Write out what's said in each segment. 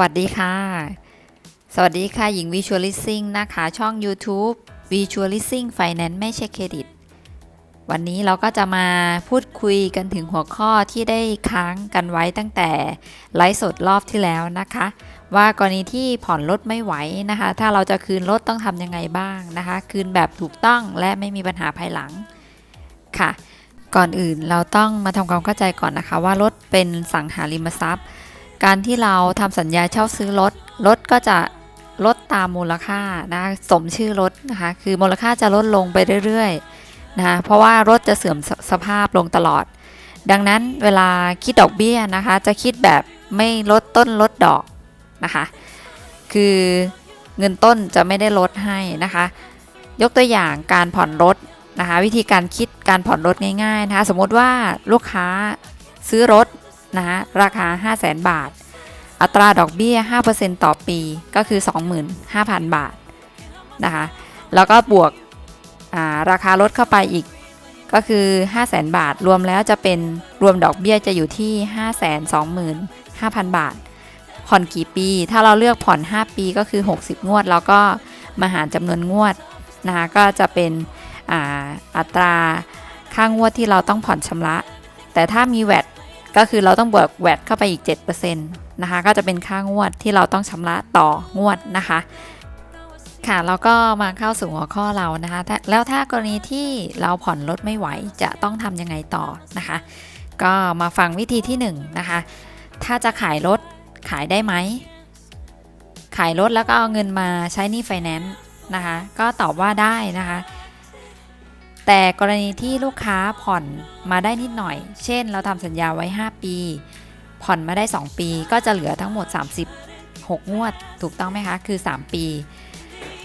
วัสดีค่ะ สวัสดีค่ะ หญิง Visualizing นะคะ ช่อง YouTube Visualizing Finance ไม่ใช่เครดิต วันนี้เราก็จะมาพูดคุยกันถึงหัวข้อที่ได้ค้างกันไว้ตั้งแต่ไลฟ์สดรอบที่แล้วนะคะ ว่ากรณีที่ผ่อนรถไม่ไหวนะคะ ถ้าเราจะคืนรถต้องทำยังไงบ้างนะคะ คืนแบบถูกต้องและไม่มีปัญหาภายหลังค่ะ ก่อนอื่นเราต้องมาทำความเข้าใจก่อนนะคะ ว่ารถเป็นสังหาริมทรัพย์ การที่เราทำสัญญาเช่าซื้อรถรถก็จะลดตามมูลค่านะสมชื่อรถนะคะคือมูลค่าจะลดลงไปเรื่อยๆนะคะเพราะว่ารถจะเสื่อมสสภาพลงตลอด ดังนั้นเวลาคิดดอกเบี้ยนะคะจะคิดแบบไม่ลดต้นลดดอกนะคะคือเงินต้นจะไม่ได้ลดให้นะคะ ยกตัวอย่างการผ่อนรถนะคะวิธีการคิดการผ่อนรถง่ายๆนะคะสมมติว่าลูกค้าซื้อรถ นะคะราคา 5 0 0แสนบาท อัตราดอกเบี้ย 5%ต่อปีก็คือ 25,000 บาทนะคะแล้วก็บวการาคารถเข้าไปอีกก็คือ 5 0 0แสนบาท รวมแล้วจะเป็นรวมดอกเบี้ยจะอยู่ที่ 525,000 บาท ผ่อนกี่ปี ถ้าเราเลือกผ่อน 5 ปีก็คือ 60 งวด แล้วก็มาหารจำนวนงวดนะคะก็จะเป็นอาอัตราค่างวดที่เราต้องผ่อนชำระ แต่ถ้ามีแวด ก็คือเราต้องบวกแวดเข้าไปอีก 7%นะคะ ก็จะเป็นค่างวดที่เราต้องชำระต่องวดนะคะ ค่ะแล้วก็มาเข้าสู่หัวข้อเรานะคะ แล้วถ้ากรณีที่เราผ่อนรถไม่ไหวจะต้องทำยังไงต่อนะคะ ก็มาฟังวิธีที่1นงนะคะ ถ้าจะขายรถขายได้ไหม ขายรถแล้วก็เอาเงินมาใช้นี้ไฟแนนซ์นะคะ ก็ตอบว่าได้นะคะ แต่กรณีที่ลูกค้าผ่อนมาได้นิดหน่อย เช่น เราทำสัญญาไว้ 5 ปี ผ่อนมาได้ 2 ปี ก็จะเหลือทั้งหมด 36 งวด ถูกต้องไหมคะ คือ 3 ปี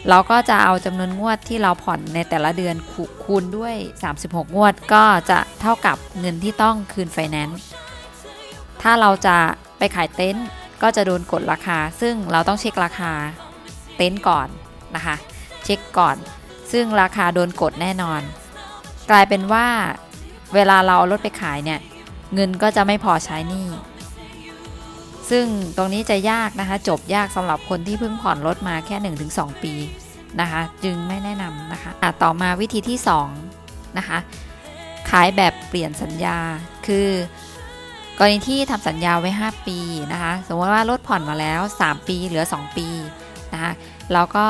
เราก็จะเอาจำนวนงวดที่เราผ่อนในแต่ละเดือนคูคูณด้วย 36 งวด ก็จะเท่ากับเงินที่ต้องคืนไฟแนนซ์ ถ้าเราจะไปขายเต็นท์ก็จะโดนกดราคา ซึ่งเราต้องเช็คราคาเต็นท์ก่อนนะคะ เช็คก่อน ซึ่งราคาโดนกดแน่นอน กลายเป็นว่าเวลาเราเอารถไปขายเนี่ย เงินก็จะไม่พอใช้หนี้ซึ่งตรงนี้จะยากนะคะ จบยากสำหรับคนที่เพิ่งผ่อนรถมาแค่ 1-2 ปีนะคะ จึงไม่แนะนำนะคะะต่อมาวิธีที่2นะคะขายแบบเปลี่ยนสัญญา คือกรณีที่ทำสัญญาไว้ 5 ปีนะคะ สมมติว่ารถผ่อนมาแล้ว 3 ปีเหลือ 2 ปีนะคะเราก็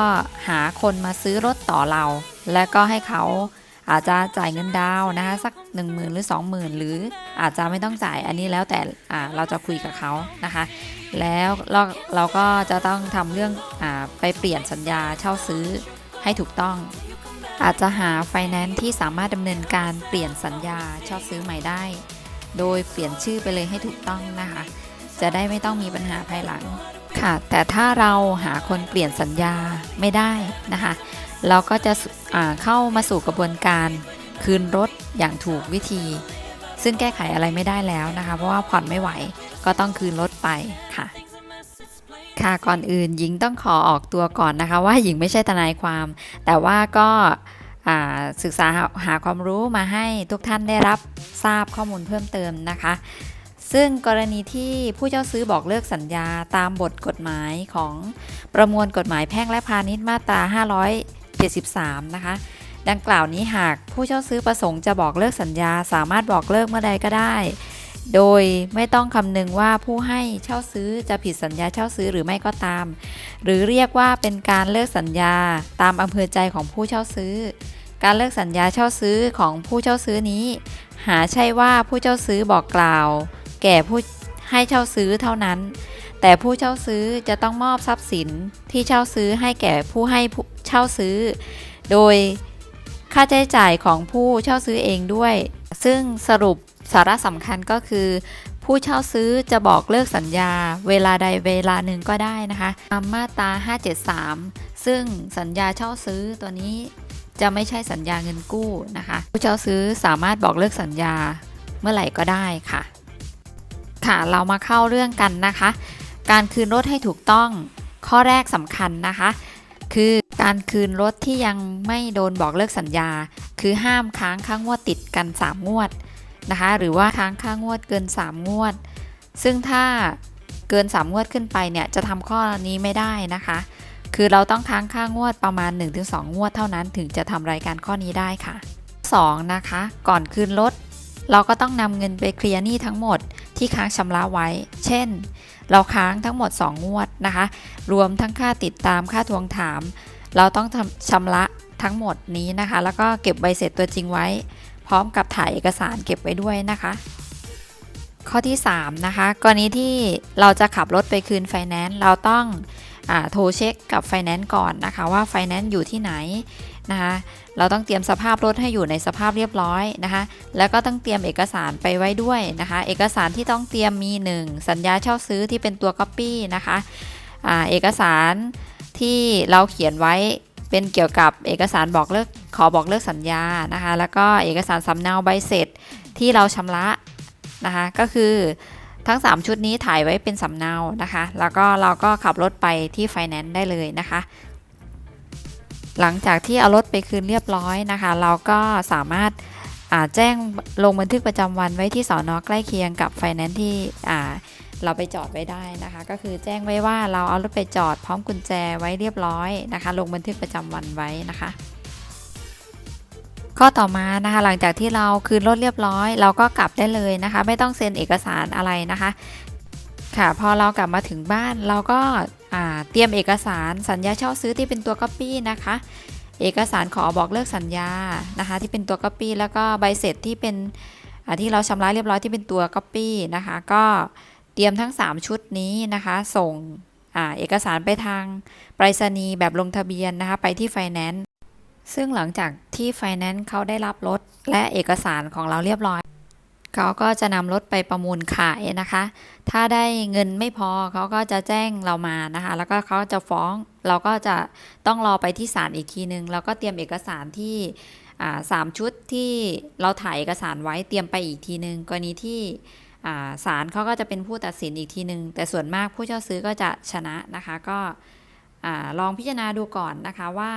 หาคนมาซื้อรถต่อเรา และก็ให้เขา อาจจะจ่ายเงินดาวนะคะสัก 1 0,000 หรือ 20,000 หรืออาจจะไม่ต้องจ่ายอันนี้แล้วแต่เราจะคุยกับเขานะคะ แล้วเราเราก็จะต้องทำเรื่องอไปเปลี่ยนสัญญาเช่าซื้อให้ถูกต้อง อาจจะหาไฟแนนซ์ที่สามารถดำเนินการเปลี่ยนสัญญาเช่าซื้อใหม่ได้ โดยเปลี่ยนชื่อไปเลยให้ถูกต้องนะคะ จะได้ไม่ต้องมีปัญหาภายหลังค่ะแต่ถ้าเราหาคนเปลี่ยนสัญญาไม่ได้นะคะ เราก็จะเข้ามาสู่กระบวนการคืนรถอย่างถูกวิธี ซึ่งแก้ไขอะไรไม่ได้แล้วนะคะ เพราะว่าผ่อนไม่ไหวก็ต้องคืนรถไปค่ะ ค่ะก่อนอื่นหญิงต้องขอออกตัวก่อนนะคะ ว่าหญิงไม่ใช่ทนายความ แต่ว่าก็ศึกษาหาความรู้มาให้ทุกท่านได้รับทราบข้อมูลเพิ่มเติมนะคะ ซึ่งกรณีที่ผู้เจ้าซื้อบอกเลิกสัญญาตามบทกฎหมายของประมวลกฎหมายแพ่งและพาณิชย์มาตรา 73 นะคะ ดังกล่าวนี้หากผู้เช่าซื้อประสงค์จะบอกเลิกสัญญาสามารถบอกเลิกเมื่อใดก็ได้ โดยไม่ต้องคำนึงว่าผู้ให้เช่าซื้อจะผิดสัญญาเช่าซื้อหรือไม่ก็ตาม หรือเรียกว่าเป็นการเลิกสัญญาตามอำเภอใจของผู้เช่าซื้อ การเลิกสัญญาเช่าซื้อของผู้เช่าซื้อนี้ หาใช่ว่าผู้เช่าซื้อบอกกล่าว แก่ผู้ให้เช่าซื้อเท่านั้นแต่ผู้เช่าซื้อจะต้องมอบทรัพย์สินที่เช่าซื้อให้แก่ผู้ให้ เช่าซื้อ โดยค่าใช้จ่ายของผู้เช่าซื้อเองด้วย ซึ่งสรุปสาระสำคัญก็คือ ผู้เช่าซื้อจะบอกเลิกสัญญา เวลาใดเวลาหนึ่งก็ได้นะคะตามมาตรา 573 ซึ่งสัญญาเช่าซื้อตัวนี้จะไม่ใช่สัญญาเงินกู้นะคะ ผู้เช่าซื้อสามารถบอกเลิกสัญญาเมื่อไหร่ก็ได้ค่ะ ค่ะเรามาเข้าเรื่องกันนะคะ การคืนรถให้ถูกต้องข้อแรกสำคัญนะคะ คือ การคืนรถที่ยังไม่โดนบอกเลิกสัญญา คือห้ามค้างค่างวดติดกัน 3 งวดนะคะ หรือว่าค้างค่างวดเกิน 3 งวด ซึ่งถ้าเกิน 3 งวดขึ้นไปเนี่ยจะทำข้อนี้ไม่ได้นะคะ คือเราต้องค้างค่างวดประมาณ 1-2 งวดเท่านั้นถึงจะทำรายการข้อนี้ได้ค่ะ 2. นะคะ ก่อนคืนรถเราก็ต้องนำเงินไปเคลียร์หนี้ทั้งหมดที่ค้างชำระไว้ เช่น เราค้างทั้งหมด 2 งวดนะคะ รวมทั้งค่าติดตามค่าทวงถาม เราต้องชำระทั้งหมดนี้นะคะ แล้วก็เก็บใบเสร็จตัวจริงไว้ พร้อมกับถ่ายเอกสารเก็บไว้ด้วยนะคะ ข้อที่ 3 นะคะ กรณีที่เราจะขับรถไปคืนไฟแนนซ์เราต้องอโทรเช็คกับไฟแนนซ์ก่อนนะคะ ว่าไฟแนนซ์อยู่ที่ไหนนะคะเราต้องเตรียมสภาพรถให้อยู่ในสภาพเรียบร้อยนะคะ แล้วก็ต้องเตรียมเอกสารไปไว้ด้วยนะคะ เอกสารที่ต้องเตรียมมี 1 สัญญาเช่าซื้อที่เป็นตัวก๊อปปี้นะคะอ่าเอกสาร ที่เราเขียนไว้เป็นเกี่ยวกับเอกสารบอกเลิกขอบอกเลิกสัญญานะคะ แล้วก็เอกสารสำเนาใบเสร็จที่เราชำระนะคะก็คือทั้ง 3 ชุดนี้ถ่ายไว้เป็นสำเนานะคะ แล้วก็เราก็ขับรถไปที่ไฟแนนซ์ได้เลยนะคะ หลังจากที่เอารถไปคืนเรียบร้อยนะคะ เราก็สามารถ แจ้งลงบันทึกประจำวันไว้ที่สอนอใกล้เคียงกับไฟแนนซ์ที่อ่าเราไปจอดไว้ได้นะคะ ก็คือแจ้งไว้ว่าเราเอารถไปจอดพร้อมกุญแจไว้เรียบร้อยนะคะ ลงบันทึกประจำวันไว้นะคะข้อต่อมานะคะหลังจากที่เราคืนรถเรียบร้อย เราก็กลับได้เลยนะคะ ไม่ต้องเซ็นเอกสารอะไรนะคะค่ะพอเรากลับมาถึงบ้านเราก็อ่าเตรียมเอกสารสัญญาเช่าซื้อที่เป็นตัวก๊อปปี้นะคะ เอกสารขอบอกเลิกสัญญานะคะ ที่เป็นตัวก๊อปปี้แล้วก็ใบเสร็จที่เป็นที่เราชำระเรียบร้อยที่เป็นตัวก๊อปปี้นะคะ ก็เตรียมทั้ง 3 ชุดนี้นะคะ ส่งอเอกสารไปทางไปรษณีย์แบบลงทะเบียนนะคะ ไปที่ไฟแนนซ์ซึ่งหลังจากที่ไฟแนนซ์เขาได้รับรถและเอกสารของเราเรียบร้อย เขาก็จะนำรถไปประมูลขายนะคะ ถ้าได้เงินไม่พอเขาก็จะแจ้งเรามานะคะ แล้วก็เขาจะฟ้องเราก็จะต้องรอไปที่ศาลอีกทีนึงแล้วก็เตรียมเอกสารที่สามชุดที่เราถ่ายเอกสารไว้เตรียมไปอีกทีนึงกรณีที่ศาลเขาก็จะเป็นผู้ตัดสินอีกทีนึง แต่ส่วนมากผู้เช่าซื้อก็จะชนะนะคะ ก็ลองพิจารณาดูก่อนนะคะว่า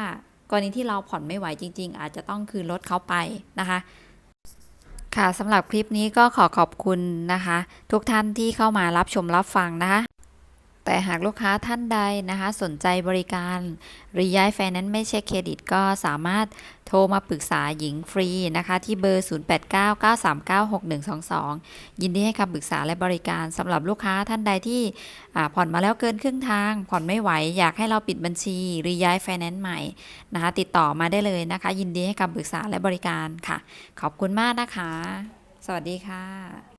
กรณีที่เราผ่อนไม่ไหวจริง ๆ อาจจะต้องคืนรถเขาไปนะคะ ค่ะสำหรับคลิปนี้ก็ขอขอบคุณนะคะ ทุกท่านที่เข้ามารับชมรับฟังนะคะ แต่หากลูกค้าท่านใดนะคะ สนใจบริการรือย้ายไฟแนนซ์ไม่เช็คเครดิตก็สามารถโทรมาปรึกษาหญิงฟรีนะคะ ที่เบอร์ 0899396122 ยินดีให้คำปรึกษาและบริการสำหรับลูกค้าท่านใดที่ผ่อนมาแล้วเกินครึ่งทาง ผ่อนไม่ไหว อยากให้เราปิดบัญชีรือย้ายไฟแนนซ์ใหม่นะคะ ติดต่อมาได้เลยนะคะ ยินดีให้คำปรึกษาและบริการค่ะ ขอบคุณมากนะคะ สวัสดีค่ะ